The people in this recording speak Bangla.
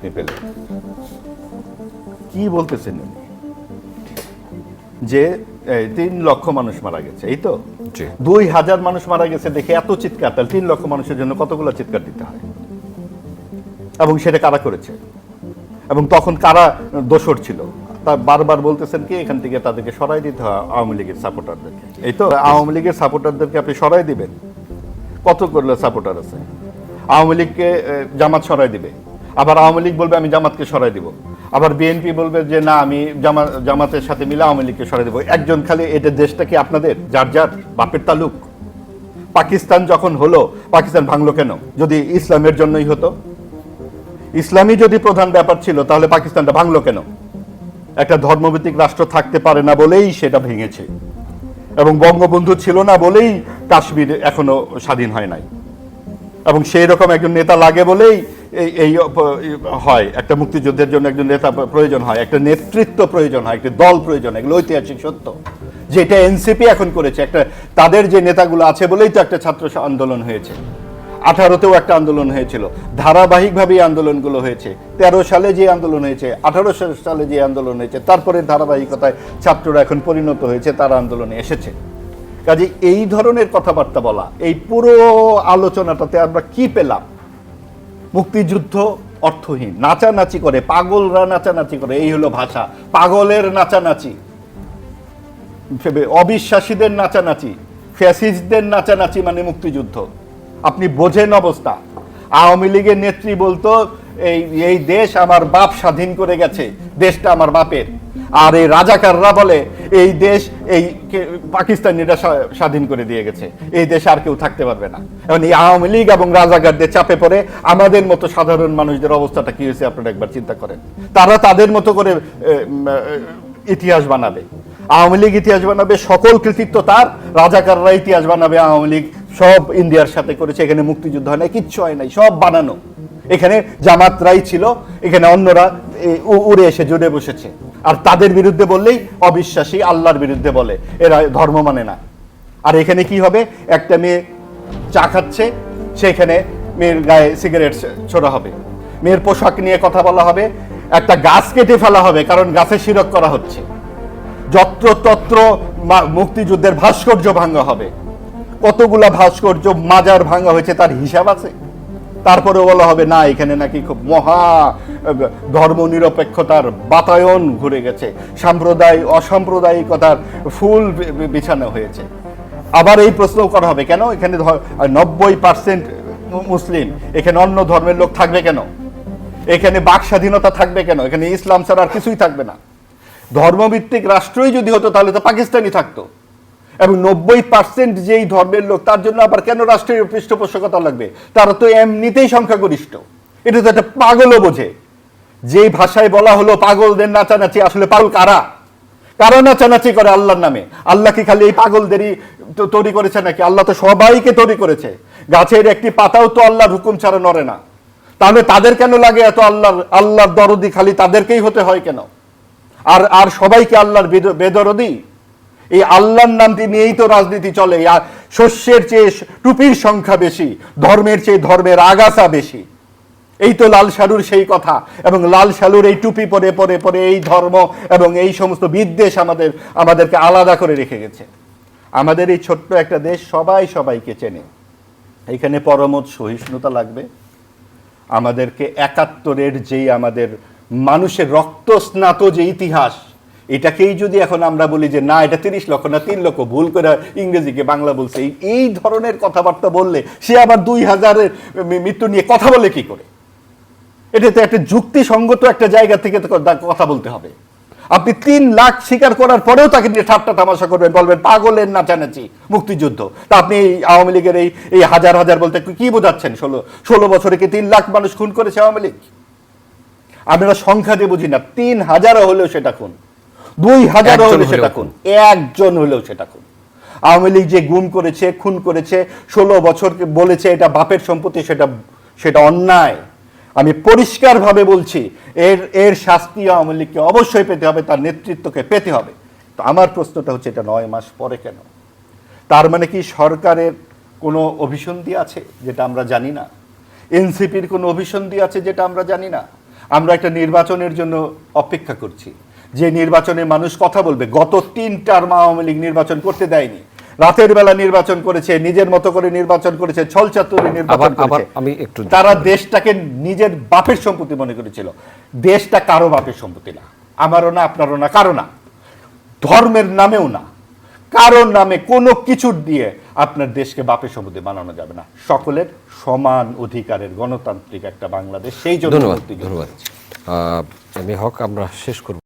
আপনি পেলেন কি বলতেছেন উনি? যে তিন লক্ষ মানুষ মারা গেছে এই তো? দুই হাজার মানুষ মারা গেছে দেখে এত চিৎকার তাহলে তিন লক্ষ মানুষের জন্য কতগুলো চিৎকার দিতে হয়? এবং সেটা কারা করেছে? এবং তখন কারা দোষর ছিল? তা বারবার বলতেছেন কি এখান থেকে তাদেরকে সরাই দিতে হয় আওয়ামী লীগের সাপোর্টারদেরকে। এই তো? আওয়ামী লীগের সাপোর্টারদেরকে আপনি সরাই দিবেন। কত করলে সাপোর্টার আছে? আওয়ামী লীগকে জামাত সরাই দিবে। আবার আওয়ামী লীগ বলবে আমি জামাতকে সরাই দিব। আবার বিএনপি বলবে যে, না, আমি জামা, জামাতের সাথে মিলে আওয়ামী লীগকে সরাই দেবো। একজন খালি, এটা দেশটা কি আপনাদের? যার যার, বাপের তালুক। পাকিস্তান যখন হলো, পাকিস্তান ভাঙলো কেন? যদি ইসলামের জন্যই হতো। ইসলামই যদি প্রধান ব্যাপার ছিল, তাহলে পাকিস্তানটা ভাঙলো কেন? একটা ধর্মভিত্তিক রাষ্ট্র থাকতে পারে না বলেই সেটা ভেঙেছে। এবং বঙ্গবন্ধু ছিল না বলেই কাশ্মীর এখনও স্বাধীন হয় নাই। এবং সেই রকম একজন নেতা লাগে বলেই এই হয়, একটা মুক্তিযুদ্ধের জন্য একজন নেতা প্রয়োজন হয়, একটা নেতৃত্ব প্রয়োজন হয়, একটা দল প্রয়োজন, এগুলো ঐতিহাসিক সত্য। যেটা এনসিপি এখন করেছে, একটা, তাদের যে নেতাগুলো আছে বলেই তো একটা ছাত্র আন্দোলন হয়েছে। আঠারোতেও একটা আন্দোলন হয়েছিল, ধারাবাহিকভাবে আন্দোলনগুলো হয়েছে। তেরো সালে যে আন্দোলন হয়েছে, আঠারো সালে যে আন্দোলন হয়েছে, তারপরে ধারাবাহিকতায় ছাত্ররা এখন পরিণত হয়েছে, তারা আন্দোলনে এসেছে। কাজে এই ধরনের কথাবার্তা বলা, এই পুরো আলোচনাটাতে আমরা কি পেলাম? মুক্তিযুদ্ধ অর্থহীন, নাচানাচি করে, পাগলরা নাচানাচি করে, এই হলো ভাষা। পাগলের নাচানাচি অবিশ্বাসীদের নাচানাচি, ফ্যাসিস্টদের নাচানাচি মানে মুক্তিযুদ্ধ। আপনি বোঝেন অবস্থা। আওয়ামী লীগের নেত্রী বলতো, এই এই দেশ আমার বাপ স্বাধীন করে গেছে, দেশটা আমার বাপের। আর এই রাজাকাররা বলে, এই দেশ এই পাকিস্তানিরা স্বাধীন করে দিয়ে গেছে। এই দেশে আর কেউ থাকতে পারবে না। এখন এই আওয়ামী লীগ এবং রাজাকারদের চাপে পড়ে আমাদের মতো সাধারণ মানুষদের অবস্থাটা কি হয়েছে আপনারা একবার চিন্তা করেন? তারা তাদের মতো করে ইতিহাস বানাবে। আওয়ামী লীগ ইতিহাস বানাবে, সকল কৃতিত্ব তার, রাজাকাররা ইতিহাস বানাবে আওয়ামী লীগ সব ইন্ডিয়ার সাথে করেছে, এখানে মুক্তিযুদ্ধ হয় নাই, কিচ্ছু হয় নাই, সব বানানো। এখানে জামাতরাই ছিল, এখানে অন্যরা উড়ে এসে জুড়ে বসেছে। আর তাদের বিরুদ্ধে বললেই অবিশ্বাসী আল্লাহর বিরুদ্ধে বলে, এরা ধর্ম মানে না। আর এখানে কি হবে? একটা মেয়ে চা খাচ্ছে, সেখানে মেয়ের গায়ে সিগারেট ছোড়া হবে। মেয়ের পোশাক নিয়ে কথা বলা হবে, একটা গাছ কেটে ফেলা হবে, কারণ গাছে শিরক করা হচ্ছে। যত্র তত্র মুক্তিযুদ্ধের ভাস্কর্য ভাঙ্গা হবে। কতগুলা ভাস্কর্য মাজার ভাঙা হয়েছে তার হিসাব আছে? তারপরে বলা হবে, না, এখানে নাকি খুব মহা ধর্ম নিরপেক্ষতার বাতায়ন ঘুরে গেছে। সাম্প্রদায়িক অসাম্প্রদায়িকতার ফুল বিছানো হয়েছে। আবার এই প্রশ্ন করা হবে, কেন? এখানে নব্বই পার্সেন্ট মুসলিম, এখানে অন্য ধর্মের লোক থাকবে কেন? এখানে বাক স্বাধীনতা থাকবে কেন? এখানে ইসলাম ছাড়া আর কিছুই থাকবে না। ধর্মভিত্তিক রাষ্ট্রই যদি হতো, তাহলে তো পাকিস্তানি থাকতো। এবং নব্বই পার্সেন্ট যেই ধর্মের লোক, তার জন্য আবার কেন রাষ্ট্রীয় পৃষ্ঠপোষকতা লাগবে? তারা তো এমনিতেই সংখ্যাগরিষ্ঠ। এটা তো একটা পাগলও বোঝে। যেই ভাষায় বলা হলো পাগলদের নাচানাচি, আসলে পাগল কারা? কারা নাচানাচি করে আল্লাহর নামে? আল্লাহ কি খালি এই পাগলদেরই তৈরি করেছে নাকি? আল্লাহ তো সবাইকে তৈরি করেছে। গাছের একটি পাতাও তো আল্লাহর হুকুম ছাড়া নড়ে না। তাহলে তাদের কেন লাগে এত আল্লাহর আল্লাহর দরদি খালি তাদেরকেই হতে হয় কেন? আর আর সবাইকে আল্লাহর বেদ- বেদরদি? এই আল্লাহর নামটি নিয়েই তো রাজনীতি চলে। আর শস্যের চেয়ে টুপির সংখ্যা বেশি, ধর্মের চেয়ে ধর্মের আগাছা বেশি। এই তো লাল সালুর সেই কথা। এবং লাল সালুর এই টুপি পরে পরে পরে এই ধর্ম এবং এই সমস্ত বিদ্বেষ আমাদের, আমাদেরকে আলাদা করে রেখে গেছে। আমাদের এই ছোট্ট একটা দেশ সবাই সবাইকে চেনে। এখানে পরমত সহিষ্ণুতা লাগবে। আমাদেরকে একাত্তরের যেই আমাদের মানুষের রক্ত স্নাত যে ইতিহাস এটাকেই যদি এখন আমরা বলি যে, না, এটা তিরিশ লক্ষ না, তিন লক্ষ, ভুল করে ইংরেজিকে বাংলা বলছে। এই- ধরনের কথাবার্তা বললে সে আবার দুই হাজারের মৃত্যু নিয়ে কথা বলে কি করে? এটা তো একটা যুক্তিসঙ্গত একটা জায়গা থেকে কথা বলতে হবে। আপনি তিন লাখ স্বীকার করার পরেও তাকে নিয়ে ঠাট্টা তামাশা করবেন, বলবেন, পাগলের নাচানাচি, মুক্তিযুদ্ধ। তা আপনি এই আওয়ামী লীগের এই এই হাজার হাজার বলতে কি বোঝাচ্ছেন? ষোলো ষোলো বছরে কি তিন লাখ মানুষ খুন করেছে আওয়ামী লীগ? আমরা সংখ্যা দিয়ে বুঝি না, তিন হাজারও হলেও সেটা খুন। দুই একজন হলেও সেটা খুন। একজন হলেও সেটা খুন। আওয়ামী লীগ যে গুম করেছে খুন করেছে ষোলো বছর বলেছে এটা বাপের সম্পত্তি সেটা সেটা অন্যায়। আমি পরিষ্কারভাবে বলছি এর এর শাস্তি আওয়ামী লীগকে অবশ্যই পেতে হবে তার নেতৃত্বকে পেতে হবে। তো আমার প্রশ্নটা হচ্ছে এটা নয় মাস পরে কেন? তার মানে কি সরকারের কোনো অভিসন্ধি আছে যেটা আমরা জানি না? এনসিপির কোনো অভিসন্ধি আছে যেটা আমরা জানি না? আমরা একটা নির্বাচনের জন্য অপেক্ষা করছি। যে নির্বাচনে মানুষ কথা বলবে গত তিন টার্ম আওয়ামী লীগ নির্বাচন করতে দেয়নি। রাতের বেলা নির্বাচন করেছে নিজের মতো করে নির্বাচন করেছে ছলচাতুরি নির্বাচন আবার- আবার করেছে। আমি একটু তারা দেশটাকে নিজের বাপের সম্পত্তি মনে করেছিল। দেশটা কারও বাপের সম্পত্তি না। আমারও না আপনারও না কারও না। ধর্মের নামেও না। কারোর নামে কোনো কিছুর দিয়ে আপনার দেশকে বাপের সম্পত্তি বানানো যাবে না। সকলের সমান অধিকারের গণতান্ত্রিক একটা বাংলাদেশ সেই জন্য ধন্যবাদ ধন্যবাদ। এ হক আমরা শেষ করব।